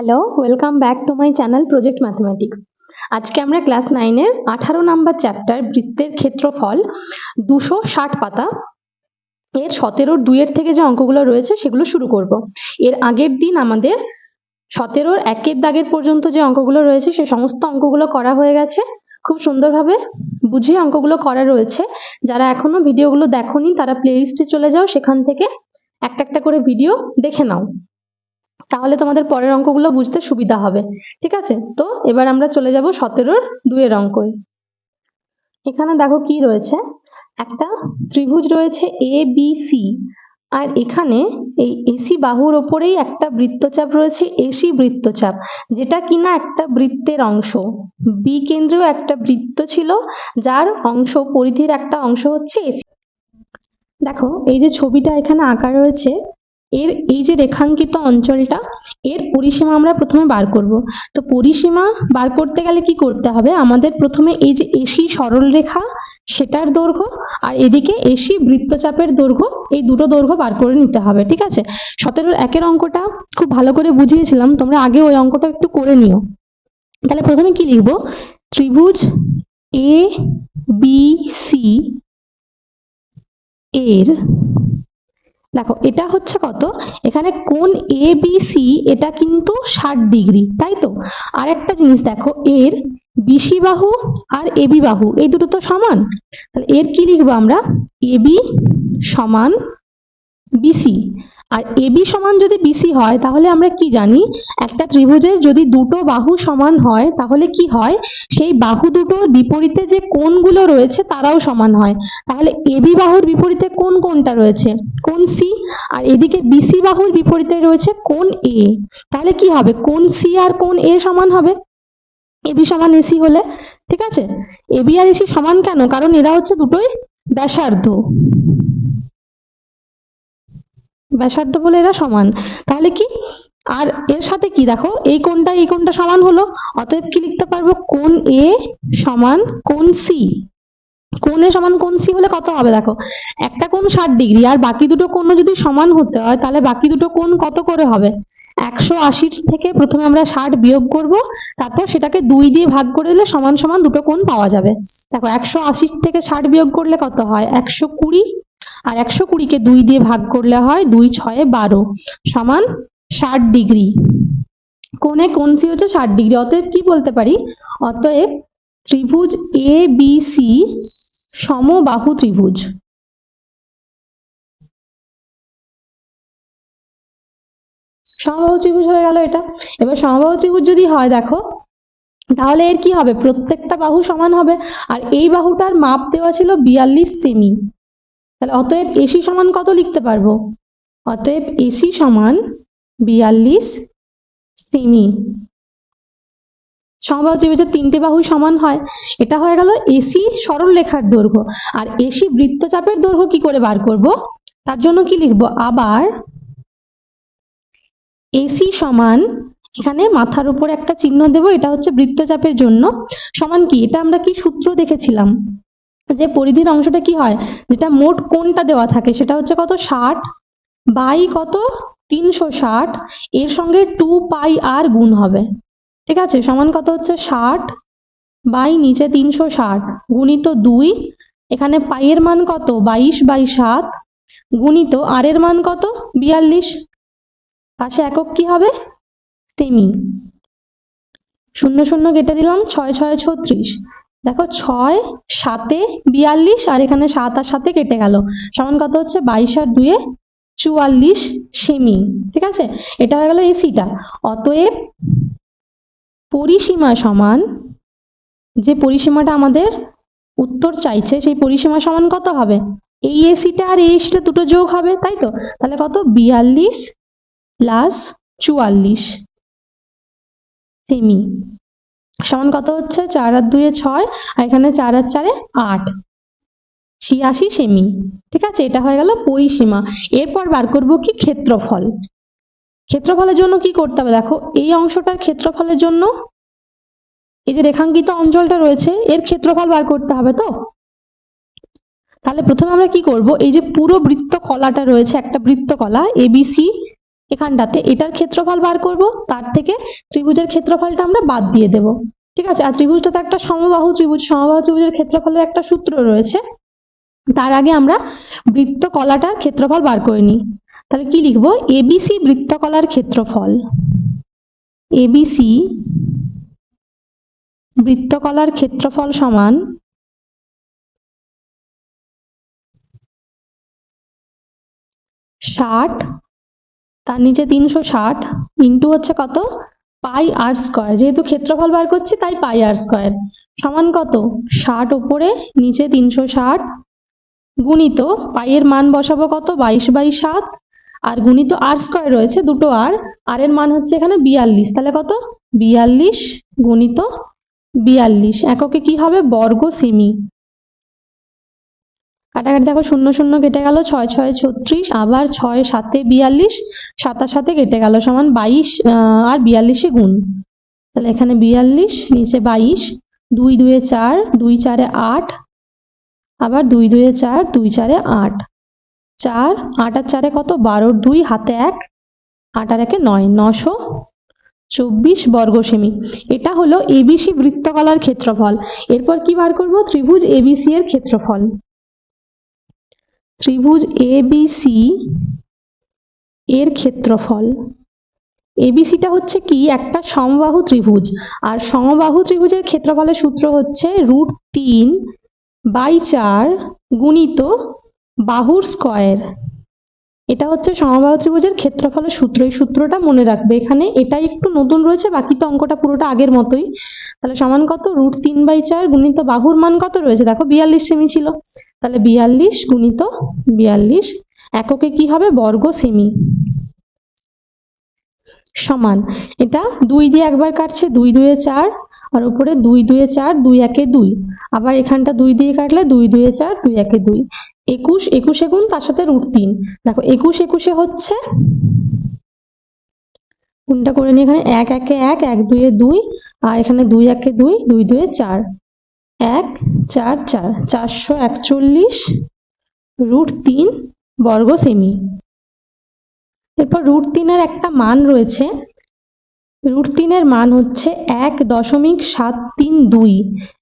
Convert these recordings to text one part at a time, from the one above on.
Hello welcome back to my channel project mathematics আজকে আমরা class নাইনের আঠারো নাম্বার চ্যাপ্টার বৃত্তের ক্ষেত্রফল দুশো ষাট পাতা। এর সতেরোর দুইয়ের থেকে যে অঙ্কগুলো রয়েছে, সেগুলো শুরু করব। এর আগের দিন আমাদের সতেরোর একের দাগের পর্যন্ত যে অঙ্কগুলো রয়েছে, সে সমস্ত অঙ্কগুলো করা হয়ে গেছে। খুব সুন্দরভাবে বুঝিয়ে অঙ্কগুলো করা রয়েছে। যারা এখনও ভিডিওগুলো দেখোনি, তারা প্লেলিস্টে চলে যাও, সেখান থেকে একটা একটা করে ভিডিও দেখে নাও। তাহলে তোমাদের পরের অঙ্কগুলো বুঝতে সুবিধা হবে। ঠিক আছে? তো এবার আমরা চলে যাব সতেরোর দুয়ের অঙ্কই এখানে দেখো কি রয়েছে? একটা ত্রিভুজ রয়েছে এ বি সি আর এখানে এই এসি বাহুর ওপরেই একটা বৃত্তচাপ রয়েছে এসি বৃত্তচাপ, যেটা কিনা একটা বৃত্তের অংশ। বি কেন্দ্রেও একটা বৃত্ত ছিল, যার অংশ, পরিধির একটা অংশ হচ্ছে এসি দেখো, এই যে ছবিটা এখানে আঁকা রয়েছে এর, এই যে রেখাঙ্কিত অঞ্চলটা, এর পরিসীমা আমরা প্রথমে বার করব। তো পরিসীমা বার করতে গেলে কি করতে হবে? আমাদের প্রথমে এই যে এসি সরল রেখা, সেটার দৈর্ঘ্য, আর এদিকে এসি বৃত্তচাপের দৈর্ঘ্য, এই দুটো দৈর্ঘ্য বার করে নিতে হবে, ঠিক আছে? সতেরোর একের অঙ্কটা খুব ভালো করে বুঝিয়েছিলাম, তোমরা আগে ওই অঙ্কটা একটু করে নিও। তাহলে প্রথমে কি লিখব? ত্রিভুজ এ বি সি এর দেখো, এটা হচ্ছে কত? এখানে কোন এ বি সি এটা কিন্তু ষাট ডিগ্রি, তাই তো? আর একটা জিনিস দেখো, এর বিসি বাহু আর এবি বাহু, এই দুটো তো সমান। এর কি লিখব আমরা? এবি সমান বিসি আর এবি সমান যদি বিসি হয়, তাহলে আমরা কি জানি? একটা ত্রিভুজের যদি দুটো বাহু সমান হয়, তাহলে কি হয়? সেই বাহু দুটোর বিপরীতে যে কোণগুলো রয়েছে, তারাও সমান হয়। তাহলে এবি বাহুর বিপরীতে কোন কোনটা রয়েছে? কোন সি আর এদিকে বিসি বাহুর বিপরীতে রয়েছে কোন এ তাহলে কি হবে? কোন সি আর কোন এ সমান হবে? এবি সমান এসি হলে, ঠিক আছে? এবি আর এসি সমান কেন? কারণ এরা হচ্ছে দুটোই ব্যাসার্ধ। ব্যাসার্ধ বলে এরা সমান। তাহলে কি? আর এর সাথে কি? দেখো, এই কোনটা এই কোনটা সমান হলো। অতএব কি লিখতে পারব? কোন এ সমান কোন সি। কোন এ সমান কোন সি হলে কত হবে? দেখো, একটা কোন ষাট ডিগ্রি, আর বাকি দুটো কোণ যদি সমান হতে হয়, তাহলে বাকি দুটো কোণ কত করে হবে? একশো আশির থেকে প্রথমে আমরা ষাট বিয়োগ করব, তারপর সেটাকে দুই দিয়ে ভাগ করে দিলে সমান সমান দুটো কোণ পাওয়া যাবে। দেখো, একশো আশির থেকে ষাট বিয়োগ করলে কত হয়? একশো কুড়ি আর একশো কুড়িকে দুই দিয়ে ভাগ করলে হয় দুই ছয়ে বারো সমান ষাট ডিগ্রি। কোণে কোন সি হচ্ছে ষাট ডিগ্রি। অতএব কি বলতে পারি? অতএব ত্রিভুজ এ বি সি সমবাহু ত্রিভুজ। সমবাহু ত্রিভুজ হয়ে গেল এটা। এবার সমবাহু ত্রিভুজ যদি হয় দেখো, তাহলে এর কি হবে? প্রত্যেকটা বাহু সমান হবে। আর এই বাহুটার মাপ দেওয়া ছিল বিয়াল্লিশ সেমি। তাহলে অতএব এসি সমান কত লিখতে পারব? অতএব এসি সমান বিয়াল্লিশ সেমি। সমবাহু ত্রিভুজের তিনটে বাহু সমান হয়। এটা হয়ে গেল এসি সরল রেখার দৈর্ঘ্য। আর এসি বৃত্তচাপের দৈর্ঘ্য কি করে বার করব? তার জন্য কি লিখব? আবার এসি সমান এখানে মাথার উপর একটা চিহ্ন দেব, এটা হচ্ছে বৃত্তচাপের জন্য। সমান কি? এটা আমরা কি সূত্র দেখেছিলাম? যে পরিধির অংশটা কি হয়? যেটা মোট কোনটা দেওয়া থাকে, সেটা হচ্ছে কত? ষাট বাই কত? তিনশো ষাট। এর সঙ্গে টু পাই আর গুণ হবে। ঠিক আছে? সমান কত হচ্ছে? ষাট বাই নিচে তিনশো ষাট। গুণিত দুই। এখানে পাইয়ের মান কত? বাইশ বাই সাত। গুণিত আর এর মান কত? বিয়াল্লিশ। পাশে একক কি হবে? সেমি। শূন্য শূন্য কেটে দিলাম, ছয় ছয়, ছত্রিশ। দেখো ছয়, সাতে বিয়াল্লিশ আর এখানে সাত আর সাথে কেটে গেল। সমান কত হচ্ছে? বাইশ আর দুয়ে চুয়াল্লিশ সেমি, ঠিক আছে? এটা হয়ে গেল এসিটা। অতএব পরিসীমা সমান, যে পরিসীমাটা আমাদের উত্তর চাইছে, সেই পরিসীমা সমান কত হবে? এই এসিটা আর এই এসিটা দুটো যোগ হবে, তাই তো? তাহলে কত? বিয়াল্লিশ প্লাস চুয়াল্লিশ সেমি। সমান কত হচ্ছে? চার আর দুয়ে ছয়, আর এখানে চার আর চারে আট। ছিয়াশি সেমি, ঠিক আছে? এটা হয়ে গেল পরিসীমা। এরপর বার করব কি? ক্ষেত্রফল। ক্ষেত্রফলের জন্য কি করতে হবে? দেখো, এই অংশটার ক্ষেত্রফলের জন্য এই যে রেখাঙ্কিত অঞ্চলটা রয়েছে, এর ক্ষেত্রফল বার করতে হবে তো? তাহলে প্রথমে আমরা কি করব? এই যে পুরো বৃত্ত কলাটা রয়েছে, একটা বৃত্ত কলা এবিসি এখানটাতে এটার ক্ষেত্রফল বার করব, তার থেকে ত্রিভুজের ক্ষেত্রফলটা আমরা বাদ দিয়ে দেব। ঠিক আছে? আর ত্রিভুজটা তো একটা সমবাহু ত্রিভুজ, সমবাহু ত্রিভুজের ক্ষেত্রফলের একটা সূত্র রয়েছে। তার আগে আমরা বৃত্তকলাটার ক্ষেত্রফল বার করে নিই। তাহলে কি লিখব? এবিসি বৃত্তকলার ক্ষেত্রফল। এবিসি বৃত্তকলার ক্ষেত্রফল সমান ষাট তার নিচে তিনশো ষাট ইন্টু হচ্ছে কত? পাই আর স্কোয়ার যেহেতু ক্ষেত্রফল বার করছি, তাই পাই আর স্কোয়ার সমান কত? ষাট উপরে, নিচে তিনশো ষাট। গুণিত, পাইয়ের মান বসাবো কত? বাইশ বাই সাত। আর গুণিত আর স্কোয়ার রয়েছে, দুটো আর আর এর মান হচ্ছে এখানে বিয়াল্লিশ। তাহলে কত? বিয়াল্লিশ গুণিত বিয়াল্লিশ। এককে কি হবে? বর্গ সেমি কাটাকাটি দেখো শূন্য শূন্য কেটে গেল, ছয় ছয় ছত্রিশ, আবার ছয় সাতে বিয়াল্লিশ সাতার সাথে কেটে গেল, সমান বাইশ আর বিয়াল্লিশে গুণ। তাহলে এখানে বিয়াল্লিশ, নিচে বাইশ, দুই দুয়ে চার, দুই চারে আট, আবার দুই দুয়ে চার, দুই চারে আট। চার, আট আর চারে কত? বারোর দুই, হাতে এক, আট আর একে নয়, নশো চব্বিশ বর্গ সেমি এটা হলো এবিসি বৃত্তকলার ক্ষেত্রফল। এরপর কি বার করব? ত্রিভুজ এবিসি এর ক্ষেত্রফল। ত্রিভুজ এবিসি এর ক্ষেত্রফল। এবিসিটা হচ্ছে কি? একটা সমবাহু ত্রিভুজ। আর সমবাহু ত্রিভুজের ক্ষেত্রফলের সূত্র হচ্ছে রুট তিন বাই চার গুণিত বাহুর স্কয়ার। এটা হচ্ছে সমবাহু ত্রিভুজের ক্ষেত্রফলের সূত্র। এই সূত্রটা মনে রাখবে এখানে। এটাই একটু নতুন রয়েছে, বাকি তো অঙ্কটা পুরোটা আগের মতোই। তাহলে সমান কত? রুট তিন বাই চার গুণিত বাহুর মান কত রয়েছে? দেখো বিয়াল্লিশ সেমি ছিল। তাহলে বিয়াল্লিশ গুণিত বিয়াল্লিশ, এককে কি হবে? বর্গ সেমি। সমান। এটা দুই দিয়ে একবার কাটছে, দুই দুয়ে চার, আর উপরে দুই দুয়ে চার, দুই একে দুই। আবার এখানটা দুই দিয়ে কাটলে দুই দুয়ে চার, দুই একে দুই। একুশ, একুশে গুণ তার সাথে রুট তিন। দেখো, একুশ, একুশে হচ্ছে গুণটা করে নিই এখানে এক, একে এক এক দুয়ে দুই, আর এখানে দুই, একে দুই দুই দুয়ে চার। এক, চার চার, চারশো একচল্লিশ রুট তিন বর্গ সেমি। এরপর রুট তিনের একটা মান রয়েছে রুট তিনের মান হচ্ছে এক দশমিক সাত তিন দুই।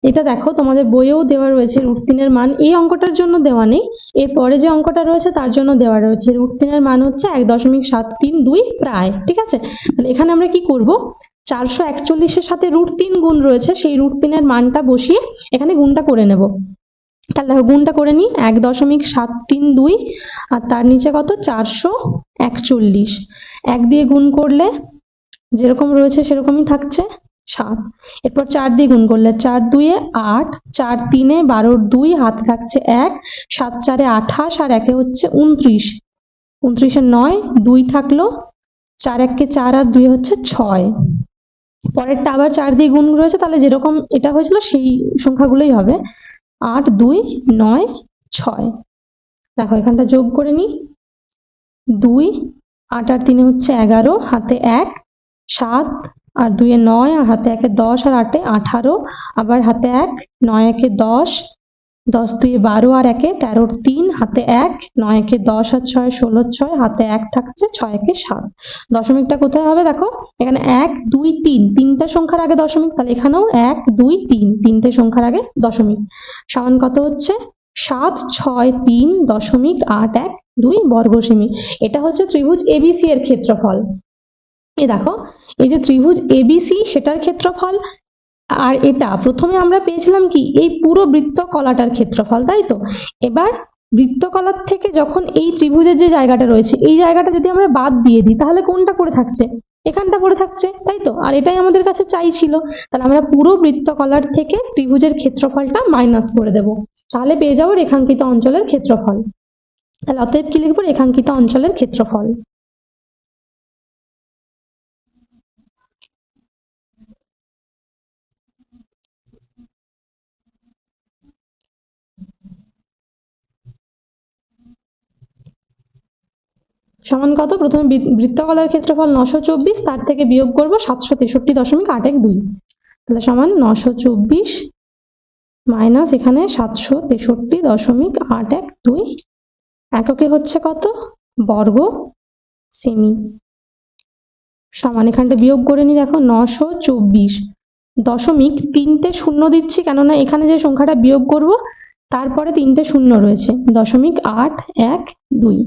এটা দেখো, তোমাদের বইয়েও দেওয়া রয়েছে রুট তিনের মান। এই অঙ্কটার জন্য দেওয়া নেই। এরপরে যে অঙ্কটা রয়েছে, তার জন্য দেওয়া রয়েছে রুট তিনের মান হচ্ছে এক দশমিক সাত তিন দুই প্রায়, ঠিক আছে? তাহলে এখানে আমরা কি করব? চারশো একচল্লিশের সাথে রুট তিন গুণ রয়েছে, সেই রুট তিনের মানটা বসিয়ে এখানে গুণটা করে নেব। তাহলে দেখো, গুণটা করে নিই, এক দশমিক সাত তিন দুই, আর তার নিচে কত? চারশো একচল্লিশ। এক দিয়ে গুণ করলে যেরকম রয়েছে সেরকমই থাকছে সাত। এরপর চার দিয়ে গুণ করলে চার দুইয়ে আট, চার তিনে বারোর দুই, হাতে থাকছে এক, সাত চারে আঠাশ, আর একে হচ্ছে উনত্রিশ। উনত্রিশে নয়, দুই থাকল, চার এককে চার আর দুই হচ্ছে ছয়। পরেরটা আবার চার দিয়ে গুণ রয়েছে, তাহলে যেরকম এটা হয়েছিল সেই সংখ্যাগুলোই হবে। আট, দুই, নয়, ছয়। দেখো, এখানটা যোগ করে নিই। দুই, আট আর তিনে হচ্ছে এগারো, হাতে এক সাত, আর দুইয়ে নয়, আর হাতে একে দশ আর আটে আঠারো, আবার হাতে এক, নয় একে দশ দশ দুইয়ে বারো আর একে তেরোর তিন, হাতে এক, নয় একে দশ আর ছয় ষোলো ছয়, হাতে এক থাকছে ছয় একে সাত। দশমিকটা কোথায় হবে দেখো? এখানে এক, দুই, তিন, তিনটা সংখ্যার আগে দশমিক, তাহলে এখানেও এক, দুই, তিন, তিনটে সংখ্যার আগে দশমিক। সমান কত হচ্ছে? সাত, ছয়, তিন, দশমিক, আট, এক, দুই বর্গ সেমি এটা হচ্ছে ত্রিভুজ এবিসি এর ক্ষেত্রফল। এই দেখো, এই যে ত্রিভুজ এবিসি সেটার ক্ষেত্রফল, আর এটা প্রথমে আমরা পেয়েছিলাম কি? এই পুরো বৃত্তকলাটার ক্ষেত্রফল, তাই তো? এবার বৃত্তকলার থেকে যখন এই ত্রিভুজের যে জায়গাটা রয়েছে, এই জায়গাটা যদি আমরা বাদ দিয়ে দিই, তাহলে কোনটা করে থাকছে? এখানটা করে থাকছে, তাই তো? আর এটাই আমাদের কাছে চাইছিল। তাহলে আমরা পুরো বৃত্তকলার থেকে ত্রিভুজের ক্ষেত্রফলটা মাইনাস করে দেব। তাহলে পেয়ে যাব রেখাঙ্কিত অঞ্চলের ক্ষেত্রফল। তাহলে অতএব কি লিখব? রেখাঙ্কিত অঞ্চলের ক্ষেত্রফল। সমান কত প্রথমে বৃত্তকলার ক্ষেত্রফল নশো চব্বিশ, তার থেকে বিয়োগ করব সাতশো তেষট্টি দশমিক আট এক দুই। তাহলে সমান নশো চব্বিশ মাইনাস এখানে সাতশো তেষট্টি দশমিক আট এক দুই। এককে হচ্ছে কত? বর্গ সেমি। সমান এখানটা বিয়োগ করে নি দেখো, নশো চব্বিশ দশমিক তিনটে শূন্য দিচ্ছি, কেননা এখানে যে সংখ্যাটা বিয়োগ করব, তারপরে তিনটে শূন্য রয়েছে, দশমিক আট এক দুই।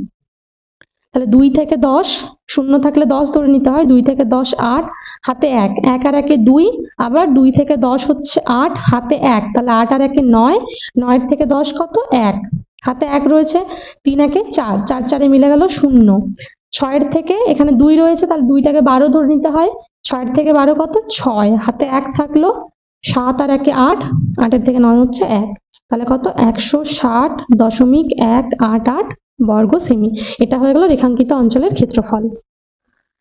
তাহলে দুই থেকে দশ, শূন্য থাকলে দশ ধরে নিতে হয়, দুই থেকে দশ আট, হাতে এক এক আর একে দুই, আবার দুই থেকে দশ হচ্ছে আট, হাতে এক, তাহলে আট আর একে নয়, নয়ের থেকে দশ কত? এক, হাতে এক রয়েছে, তিন একে চার চার চারে মিলে গেল শূন্য, ছয়ের থেকে এখানে দুই রয়েছে, তাহলে দুইটাকে বারো ধরে নিতে হয়, ছয়ের থেকে বারো কত? ছয়, হাতে এক থাকল সাত আর একে আট, আটের থেকে নয় হচ্ছে এক, তাহলে কত? একশো ষাট দশমিক এক আট আট বর্গ সেমি এটা হয়ে গেল রেখাঙ্কিত অঞ্চলের ক্ষেত্রফল।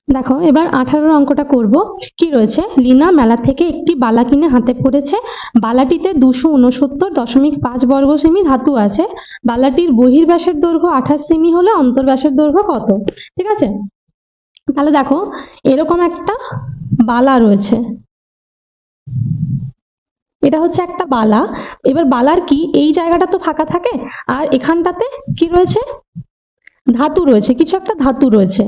দেখো, এবার আঠারোর অঙ্কটা করব। কি রয়েছে? লিনা মেলা থেকে একটি বালা কিনে হাতে পড়েছে। বালাটিতে দুশো উনসত্তর দশমিক পাঁচ বর্গ সেমি ধাতু আছে। বালাটির বহির্ব্যাসের দৈর্ঘ্য আঠাশ সেমি হলে অন্তর্ব্যাসের দৈর্ঘ্য কত? ঠিক আছে? তাহলে দেখো, এরকম একটা বালা রয়েছে। এটা হচ্ছে একটা বালা। এবার বালার কি? এই জায়গাটা তো ফাঁকা থাকে। আর এখানটাতে কি রয়েছে? ধাতু রয়েছে। কিছু একটা ধাতু রয়েছে।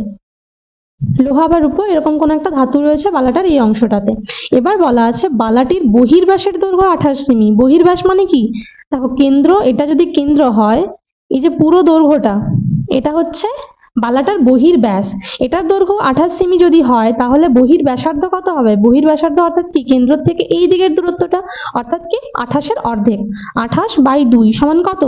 লোহা বা রূপো, এরকম কোন একটা ধাতু রয়েছে বালাটার এই অংশটাতে। এবার বলা আছে বালাটির বহির্বাসের দৈর্ঘ্য আঠাশ সেমি। বহির্বাস মানে কি? দেখো, কেন্দ্র, এটা যদি কেন্দ্র হয়, এই যে পুরো দৈর্ঘ্যটা, এটা হচ্ছে বালাটার বহির্ব্যাস এটার দৈর্ঘ্য আঠাশ সেমি যদি হয়, তাহলে বহির ব্যাসার্ধ কত হবে? বহির ব্যাসার্ধ অর্থাৎ কি? কেন্দ্র থেকে এই দিকের দূরত্বটা অর্থাৎ কি? আঠাশের অর্ধেক। আঠাশ বাই দুই সমান কত?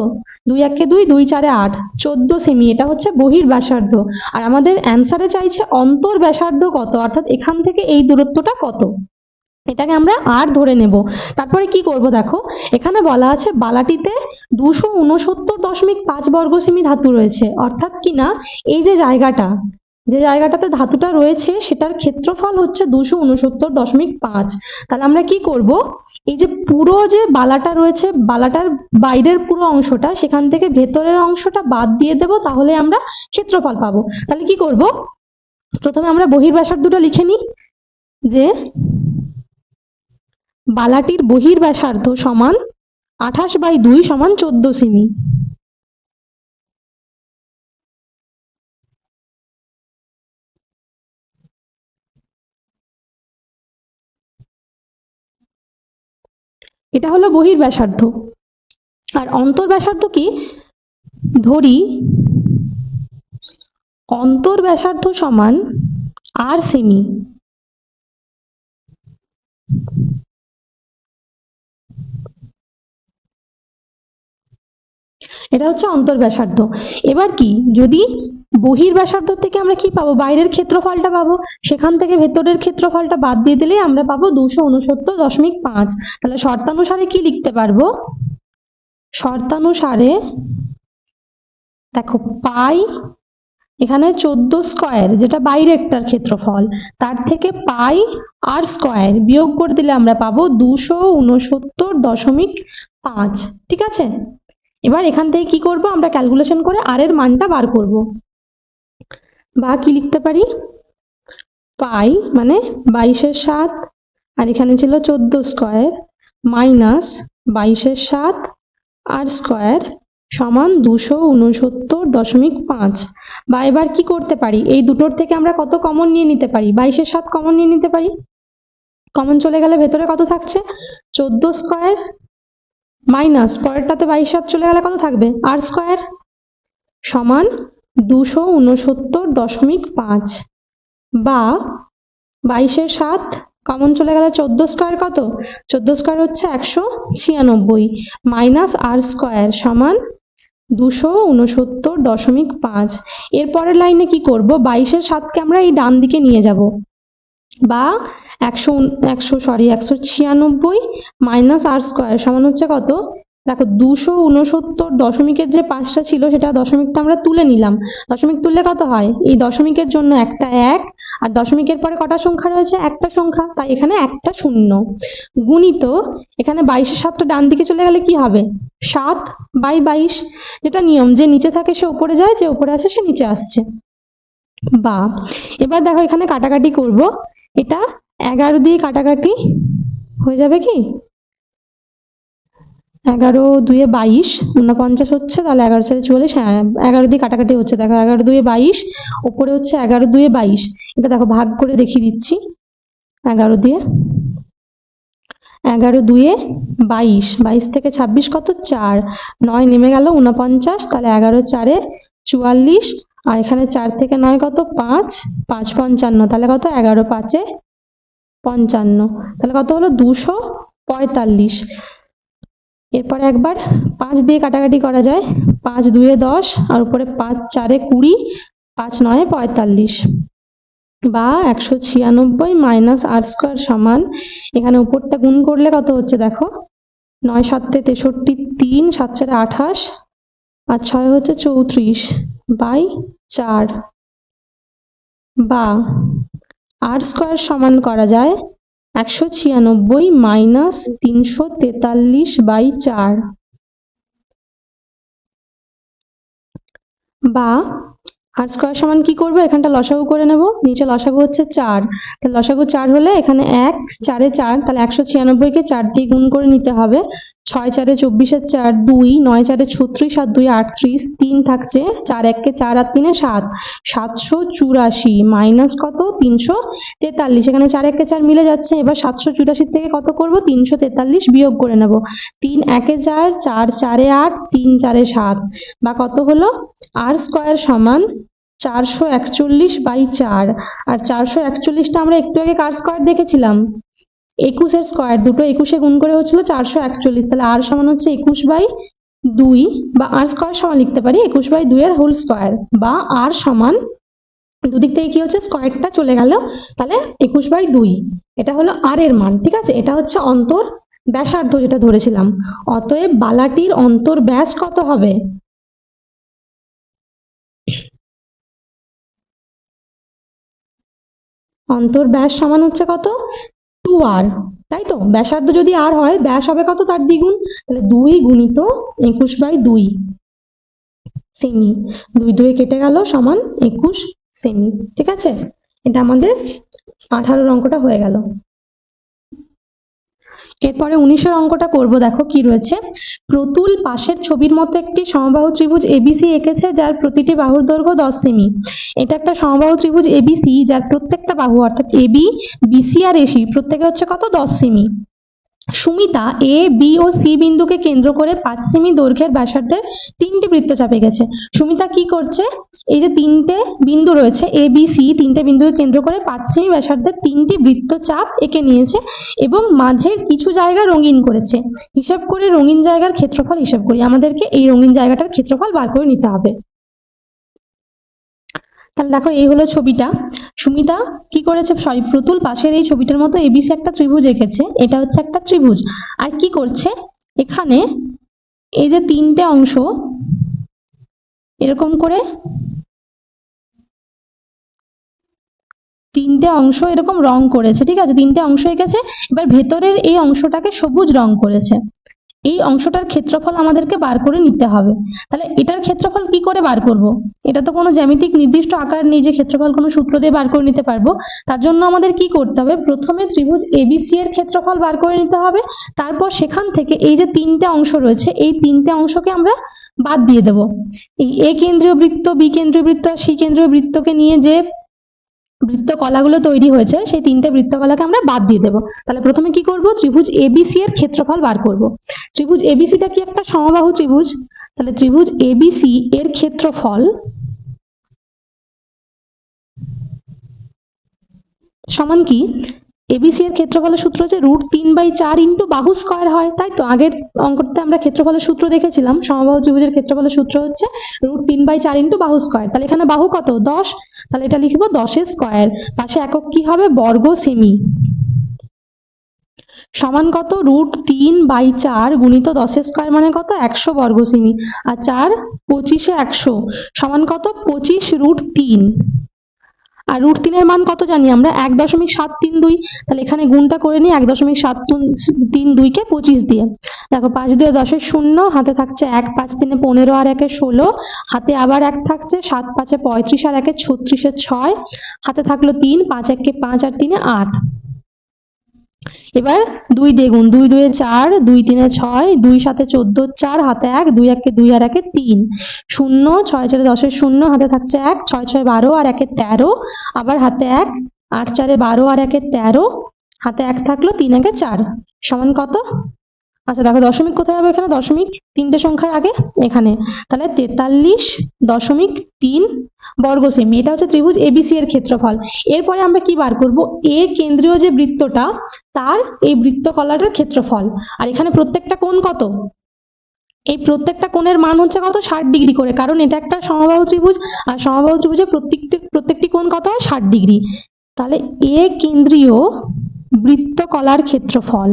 দুই একে দুই দুই চারে আট। চোদ্দ সেমি, এটা হচ্ছে বহির ব্যাসার্ধ। আর আমাদের অ্যান্সারে চাইছে অন্তর ব্যাসার্ধ কত? অর্থাৎ এখান থেকে এই দূরত্বটা কত? এটাকে আমরা আর ধরে নেব। তারপরে কি করব দেখো? এখানে বলা আছে বালাটিতে দুশো উনসত্তর দশমিক পাঁচ বর্গ সেমি ধাতু রয়েছে। অর্থাৎ কি না? এই যে জায়গাটা, যে জায়গাটাতে ধাতুটা রয়েছে, সেটার ক্ষেত্রফল হচ্ছে দুশো উনসত্তর দশমিক পাঁচ। তাহলে আমরা কি করব? এই যে পুরো যে বালাটা রয়েছে, বালাটার বাইরের পুরো অংশটা, সেখান থেকে ভেতরের অংশটা বাদ দিয়ে দেব, তাহলে আমরা ক্ষেত্রফল পাবো। তাহলে কি করব? প্রথমে আমরা বহির্ব্যাসার্ধটা লিখে নিই। যে বালাটির বহির্ব্যাসার্ধ সমান আঠাশ বাই দুই সমান চোদ্দ সেমি। এটা হলো বহির্ব্যাসার্ধ। আর অন্তর্ব্যাসার্ধ কি? ধরি অন্তর্ব্যাসার্ধ সমান আর সেমি। এটা হচ্ছে অন্তর্ব্যাসার্ধ এবার কি? যদি বহির্ব্যাসার্ধ থেকে আমরা কি পাবো? বাইরের ক্ষেত্রফলটা পাবো। সেখান থেকে ভেতরের ক্ষেত্রফলটা বাদ দিয়ে দিলেই আমরা পাবো দুশো উনসত্তর দশমিক পাঁচ। তাহলে শর্তানুসারে কি লিখতে পারব? শর্তানুসারে দেখো, পাই এখানে চোদ্দ স্কোয়ার, যেটা বাইরে বাইরেরটার ক্ষেত্রফল। তার থেকে পাই আর স্কোয়ার বিয়োগ করে দিলে আমরা পাবো দুশো উনসত্তর দশমিক পাঁচ। ঠিক আছে? এবার এখান থেকে কি করব? আমরা ক্যালকুলেশন করে আর এর মানটা বার করব। বা কি লিখতে পারি? পাই মানে বাইশের সাত, আর এখানে ছিল চোদ্দ স্কোয়ার মাইনাস বাইশের সাত আর স্কোয়ার সমান দুশো উনসত্তর দশমিক পাঁচ। বা এবার কি করতে পারি? এই দুটোর থেকে আমরা কত কমন নিয়ে নিতে পারি? বাইশের সাত কমন নিয়ে নিতে পারি? কমন চলে গেলে ভেতরে কত থাকছে? চোদ্দ স্কোয়ার মাইনাস পরেরটাতে বাইশ সাত চলে গেলে কত থাকবে? আর স্কোয়ার? সমান দুশো উনসত্তর দশমিক পাঁচ। বা বাইশের সাত কমন চলে গেলে চোদ্দ স্কোয়ার কত? চোদ্দ স্কোয়ার হচ্ছে একশো ছিয়ানব্বই। মাইনাস আর স্কোয়ার সমান দুশো উনসত্তর দশমিক পাঁচ। এর পরের লাইনে কি করব? বাইশের সাতকে আমরা এই ডান দিকে নিয়ে যাব। বা একশো একশো সরি একশো ছিয়ানব্বই মাইনাস আর স্কোয়ার সমান হচ্ছে কত? দেখো, দুশো উনসত্তর দশমিকের যে পাঁচটা ছিল, সেটা দশমিকটা আমরা তুলে নিলাম। দশমিক তুললে কত হয়? এই দশমিকের জন্য একটা এক, আর দশমিকের পরে কটা সংখ্যা রয়েছে? একটা সংখ্যা, তাই এখানে একটা শূন্য। গুণিত, এখানে বাইশের সাতটা ডান দিকে চলে গেলে কি হবে? সাত বাই বাইশ, যেটা নিয়ম, যে নিচে থাকে সে উপরে যায়, যে উপরে আসে সে নিচে আসছে। বা, এবার দেখো এখানে কাটাকাটি করব। এটা এগারো দিয়ে কাটাকাটি হয়ে যাবে কি? এগারো দুয়ে বাইশ ঊনপঞ্চাশ হচ্ছে, তাহলে এগারো চারে চুয়াল্লিশ হ্যাঁ এগারো দিয়ে কাটাকাটি হচ্ছে, দেখো এগারো দুয়ে বাইশ ওপরে হচ্ছে এগারো দুয়ে বাইশ, এটা দেখো ভাগ করে দেখিয়ে দিচ্ছি, এগারো দিয়ে, এগারো দুয়ে বাইশ বাইশ থেকে ছাব্বিশ কত? চার, নয় নেমে গেল ঊনপঞ্চাশ, তাহলে এগারো চারে চুয়াল্লিশ আর এখানে চার থেকে নয় কত? পাঁচ। পাঁচ পঞ্চান্ন। তাহলে কত? এগারো পাঁচে পঞ্চান্ন। তাহলে কত হলো? দুশো পঁয়তাল্লিশ। এরপরে একবার পাঁচ দিয়ে কাটাকাটি করা যায়। পাঁচ দুয়ে দশ, আর উপরে পাঁচ চারে কুড়ি, পাঁচ নয় পঁয়তাল্লিশ। বা একশো ছিয়ানব্বই মাইনাস আর স্কোয়ার সমান, এখানে উপরটা গুণ করলে কত হচ্ছে দেখো? নয় সাতে তেষট্টি তিন, সাত চারে আঠাশ, আর ছয় হচ্ছে চৌত্রিশ। বাই চার বা আর স্কোয়ার সমান করা যায় একশো ছিয়ানব্বই মাইনাস তিনশো তেতাল্লিশ বাই চার। বা আর স্কোয়ার সমান কি করব? এখানটা লসাগু করে নেব। নিচে লসাগু হচ্ছে চার। তাহলে লসাগু চার হলে এখানে এক, চারে চার, তাহলে একশো ছিয়ানব্বইকে চার দিয়ে গুণ করে নিতে হবে। ছয় চারে চব্বিশের চার দুই, নয় চারে ছত্রিশ আর দুই আটত্রিশ, তিন থাকছে চার এককে চার আর তিনে সাত, সাতশো চুরাশি, মাইনাস কত? তিনশো তেতাল্লিশ। এখানে চার একে চার মিলে যাচ্ছে, এবার সাতশো চুরাশির থেকে কত করব? তিনশো তেতাল্লিশ বিয়োগ করে নেব। তিন একে চার চার চারে আট, তিন চারে সাত, বা কত হলো? আর স্কোয়ার সমান চারশো একচল্লিশ বাই চার। আর চারশো একচল্লিশটা আমরা একটু আগে কার স্কোয়ার দেখেছিলাম? একুশের স্কোয়ার দুটো একুশে গুণ করে হচ্ছিল চারশো একচল্লিশ। তাহলে আর সমান হচ্ছে একুশ বাই দুই বা আর স্কোয়ার সমান লিখতে পারি একুশ বাই দুইয়ের হোল স্কোয়ার বা আর সমান দুদিক থেকে কি হচ্ছে স্কোয়ারটা চলে গেল, তাহলে একুশ বাই দুই। এটা হলো আর এর মান, ঠিক আছে? এটা হচ্ছে অন্তর ব্যাসার্ধ যেটা ধরেছিলাম। অতএব বালাটির অন্তর ব্যাস কত হবে? অন্তর ব্যাস সমান হচ্ছে কত? টু আর, তাই তো? ব্যাসার্ধ যদি আর হয়, ব্যাস হবে কত তার দ্বিগুণ? তাহলে দুই গুণিত একুশ বাই দুই, সেমি। দুই দুই কেটে গেল সমান একুশ সেমি, ঠিক আছে? এটা আমাদের আঠারোর অঙ্কটা হয়ে গেল। এরপরে উনিশের অঙ্কটা করব, দেখো কি রয়েছে। প্রতুল পাশের ছবির মতো একটি সমবাহু ত্রিভুজ এবিসি এঁকেছে, যার প্রতিটি বাহুর দৈর্ঘ্য দশ সেমি। এটা একটা সমবাহু ত্রিভুজ এবিসি যার প্রত্যেকটা বাহু, অর্থাৎ এবি বিসি আর এসি প্রত্যেকে হচ্ছে কত? দশ সেমি। সুমিতা এ বি ও সি বিন্দুকে কেন্দ্র করে পাঁচ সেমি দৈর্ঘ্যের ব্যাসার্ধের তিনটি বৃত্তচাপ এঁকেছে সুমিতা কি করছে? এই যে তিনটে বিন্দু রয়েছে এ বি সি তিনটে বিন্দুকে কেন্দ্র করে পাঁচ সেমি ব্যাসার্ধের তিনটি বৃত্তচাপ এঁকে নিয়েছে এবং মাঝের কিছু জায়গা রঙিন করেছে। হিসাব করে রঙিন জায়গার ক্ষেত্রফল হিসাব করি। আমাদেরকে এই রঙিন জায়গাটার ক্ষেত্রফল বার করে নিতে হবে। তাহলে দেখো, এই হলো ছবিটা। সুমিতা কি করেছে? সরি, প্রতুল পাশের এই ছবিটার মতো এবিসি একটা ত্রিভুজ এঁকেছে। এটা হচ্ছে একটা ত্রিভুজ। আর কি করছে? এখানে এই যে তিনটে অংশ, এরকম করে তিনটে অংশ এরকম রং করেছে, ঠিক আছে? তিনটে অংশ এঁকেছে, এবার ভেতরের এই অংশটাকে সবুজ রং করেছে। এই অংশটার ক্ষেত্রফল আমাদেরকে বার করে নিতে হবে। তাহলে এটার ক্ষেত্রফল কি করে বার করব? এটা তো কোনো জ্যামিতিক নির্দিষ্ট আকার নেই যে ক্ষেত্রফল কোনো সূত্র দিয়ে বার করে নিতে পারব। তার জন্য আমাদের কি করতে হবে? প্রথমে ত্রিভুজ এবিসি এর ক্ষেত্রফল বার করে নিতে হবে। তারপর সেখান থেকে এই যে তিনটে অংশ রয়েছে, এই তিনটে অংশকে আমরা বাদ দিয়ে দেব। এই এ কেন্দ্রীয় বৃত্ত, বি কেন্দ্রীয় বৃত্ত আর সি কেন্দ্রীয় বৃত্তকে নিয়ে যে বৃত্তকলাগুলো তৈরি হয়েছে, সেই তিনটে বৃত্তকলাকে আমরা বাদ দিয়ে দেবো। তাহলে প্রথমে কি করব? ত্রিভুজ এবিসি এর ক্ষেত্রফল বার করব। ত্রিভুজ এবিসিটা কি একটা সমবাহু ত্রিভুজ? তাহলে ত্রিভুজ এবিসি এর ক্ষেত্রফল সমান কি? এবিসি এর ক্ষেত্রফলের সূত্র হচ্ছে রুট তিন বাই চার ইন্টু বাহু স্কয়ার হয়। তাই তো? আগের অঙ্কটাতে আমরা ক্ষেত্রফলের সূত্র দেখেছিলাম। সমবাহু ত্রিভুজের ক্ষেত্রফলের সূত্র হচ্ছে রুট তিন বাই চার ইন্টু বাহু স্কয়ার তাহলে এখানে বাহু কত? দশ। তাহলে এটা লিখব দশের স্কয়ার পাশে একক কি হবে? বর্গ সেমি। সমান কত? রুট তিন বাই চার গুণিত দশের স্কয়ার মানে কত? একশো বর্গ সেমি। আর চার পঁচিশে একশো। সমান কত? পঁচিশ রুট তিন। আর রুট তিনের মান কত জানি আমরা? এক দশমিক সাত তিন দুই। তাহলে এখানে গুণটা করে নিই, এক দশমিক সাত তিন- দুইকে পঁচিশ দিয়ে। দেখো, পাঁচ দুই দশের শূন্য, হাতে থাকছে এক, পাঁচ তিনে পনেরো আর একে ষোলো। হাতে আবার এক থাকছে, সাত পাঁচে পঁয়ত্রিশ আর একে ছত্রিশে ছয়। হাতে থাকল তিন, পাঁচ একে পাঁচ আর তিনে আট। এবার দুই দ্বিগুণ, দুই দুয়ে চার, দুই তিনে ছয়, দুই সাথে চোদ্দ, চার হাতে এক, দুই একে দুই আর একে তিন। শূন্য, ছয় চারে দশের শূন্য, হাতে থাকছে এক, ছয় ছয় বারো আর একে তেরো, আবার হাতে এক, আট চারে বারো আর একে তেরো, হাতে এক থাকল তিন একে চার। সমান কত? আচ্ছা দেখো দশমিক কোথায় হবে এখানে? দশমিক তিনটে সংখ্যার আগে, এখানে। তাহলে তেতাল্লিশ দশমিক তিন বর্গ সেমি এটা হচ্ছে ত্রিভুজ এবিসি এর ক্ষেত্রফল। এরপরে আমরা কি বার করব? এ কেন্দ্রীয় যে বৃত্তটা, তার এই বৃত্তকলাটার ক্ষেত্রফল। আর এখানে প্রত্যেকটা কোণ কত? এই প্রত্যেকটা কোণের মান হচ্ছে কত? ষাট ডিগ্রি করে। কারণ এটা একটা সমবাহু ত্রিভুজ, আর সমবাহু ত্রিভুজের প্রত্যেকটি প্রত্যেকটি কোণ কত হয়? ষাট ডিগ্রি। তাহলে এ কেন্দ্রীয় বৃত্তকলার ক্ষেত্রফল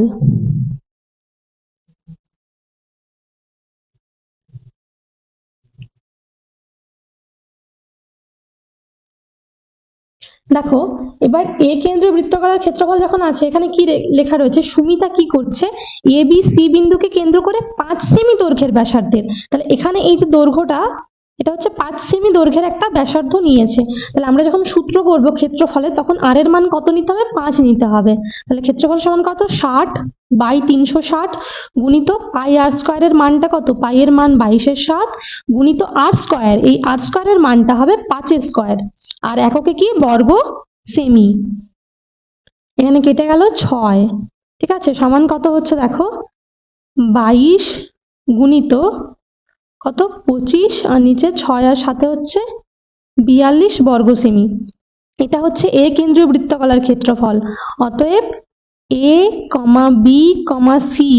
দেখো, এবার এ কেন্দ্রীয় বৃত্তকলার ক্ষেত্রফল যখন আছে, এখানে কি লেখা রয়েছে? সুমিতা কি করছে? এ বি সি বিন্দুকে কেন্দ্র করে পাঁচ সেমি দৈর্ঘ্যের ব্যাসার্ধের। তাহলে এখানে এই যে দৈর্ঘ্যটা, এটা হচ্ছে পাঁচ সেমি দৈর্ঘ্যের একটা ব্যাসার্ধ নিয়েছে। তাহলে আমরা যখন সূত্র করব ক্ষেত্রফলে, তখন আর এর মান কত নিতে হবে? পাঁচ নিতে হবে। তাহলে ক্ষেত্রফল সমান কত? ষাট বাই তিনশো ষাট গুণিত পাই আর স্কোয়ারের মানটা কত? পাই এর মান বাইশের সাত গুণিত আর স্কোয়ার এই আর স্কোয়ারের মানটা হবে পাঁচের স্কোয়ার আর এককে কি? বর্গ সেমি এখানে কেটে গেল ছয়। ঠিক আছে? সমান কত হচ্ছে দেখো? বাইশ গুণিত কত? পঁচিশ। আর নিচে ছয় আর সাথে হচ্ছে বিয়াল্লিশ বর্গ সেমি এটা হচ্ছে এ কেন্দ্রীয় বৃত্তকলার ক্ষেত্রফল। অতএব এ কমা বি কমা সি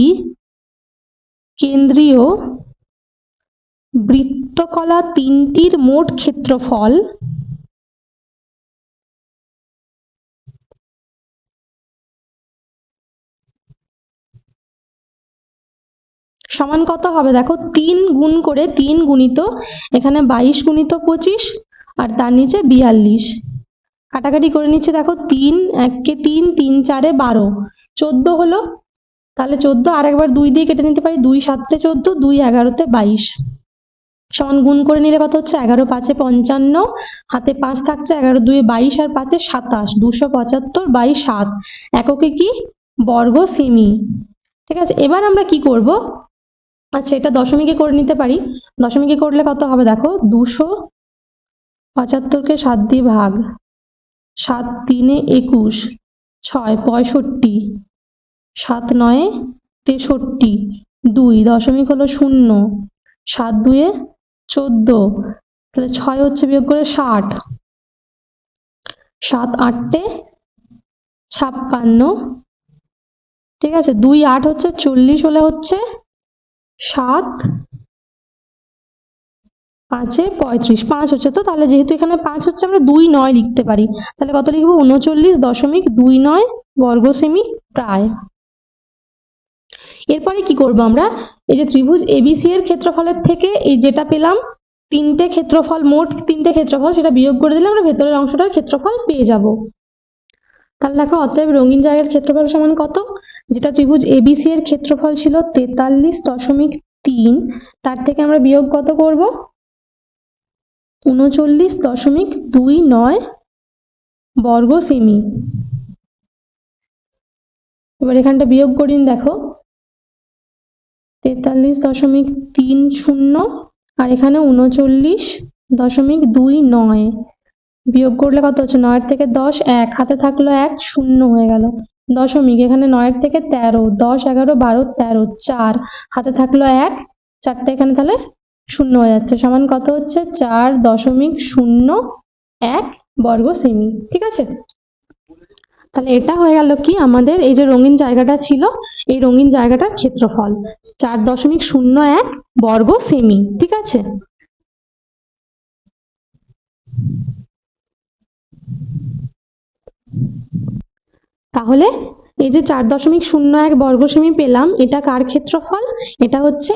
কেন্দ্রীয় বৃত্তকলা তিনটির মোট ক্ষেত্রফল সমান কত হবে? দেখো, তিন গুণ করে তিন গুণিত, এখানে বাইশ গুণিত পঁচিশ, আর তার নিচে বিয়াল্লিশ। কাটাকাটি করে নিচ্ছে, দেখো, তিন এককে তিন তিন চারে বারো। চোদ্দ হলো, তাহলে চোদ্দ আর একবার দুই দিয়ে কেটে নিতে পারি, দুই সাতে চোদ্দ, দুই এগারোতে বাইশ। সমান গুণ করে নিলে কত হচ্ছে? এগারো পাঁচে পঞ্চান্ন, হাতে পাঁচ থাকছে, এগারো দুই বাইশ আর পাঁচে সাতাশ, দুশো পঁচাত্তর বাই সাত। এককে কি? বর্গ সেমি। ঠিক আছে, এবার আমরা কি করব? আচ্ছা এটা দশমিকে করে নিতে পারি। দশমিকে করলে কত হবে দেখো? দুশো পঁচাত্তরকে সাত দিয়ে ভাগ। সাত তিনে একুশ। ছয় পঁয়ষট্টি। সাত নয়ে তেষট্টি। দুই দশমিক হলো শূন্য। সাত দুয়ে চোদ্দ। তাহলে ছয় হচ্ছে বিয়োগ করে ষাট। সাত আটটে ছাপ্পান্ন। ঠিক আছে? দুই আট হচ্ছে চল্লিশ হলে হচ্ছে সাত, পাঁচে পঁয়ত্রিশ। পাঁচ হচ্ছে তো? তাহলে যেহেতু এখানে পাঁচ হচ্ছে, আমরা দুই নয় লিখতে পারি। তাহলে কত লিখব? উনচল্লিশ দশমিক দুই নয় বর্গ সেমি প্রায়। এরপরে কি করব আমরা? এই যে ত্রিভুজ এবিসি এর ক্ষেত্রফলের থেকে এই যেটা পেলাম, তিনটে ক্ষেত্রফল মোট তিনটে ক্ষেত্রফল, সেটা বিয়োগ করে দিলে আমরা ভেতরের অংশটার ক্ষেত্রফল পেয়ে যাব। তাহলে দেখো, অতএব রঙিন জায়গার ক্ষেত্রফল সমান কত? যেটা ত্রিভুজ এবিসি এর ক্ষেত্রফল ছিল তেতাল্লিশ দশমিক তিন, তার থেকে আমরা বিয়োগ কত করব? উনচল্লিশ দশমিক দুই নয় বর্গ সেমি। এবার এখানটা বিয়োগ করিন দেখো। তেতাল্লিশ দশমিক তিন শূন্য আর এখানে উনচল্লিশ দশমিক দুই নয়। বিয়োগ করলে কত হচ্ছে? নয়ের থেকে দশ, এক। হাতে থাকল এক, শূন্য হয়ে গেল। দশমিক, এখানে নয়ের থেকে তেরো, দশ, এগারো, বারো, তেরো, চার। হাতে থাকল এক, চারটা এখানে তাহলে শূন্য হয়ে যাচ্ছে। সমান কত হচ্ছে? চার দশমিক শূন্য এক বর্গ সেমি, ঠিক আছে? তাহলে এটা হয়ে গেল কি? আমাদের এই যে রঙিন জায়গাটা ছিল, এই রঙিন জায়গাটার ক্ষেত্রফল। চার দশমিক শূন্য এক বর্গ সেমি, ঠিক আছে? তাহলে এই যে চার দশমিক শূন্য এক বর্গ সেমি পেলাম, এটা কার ক্ষেত্রফল? এটা হচ্ছে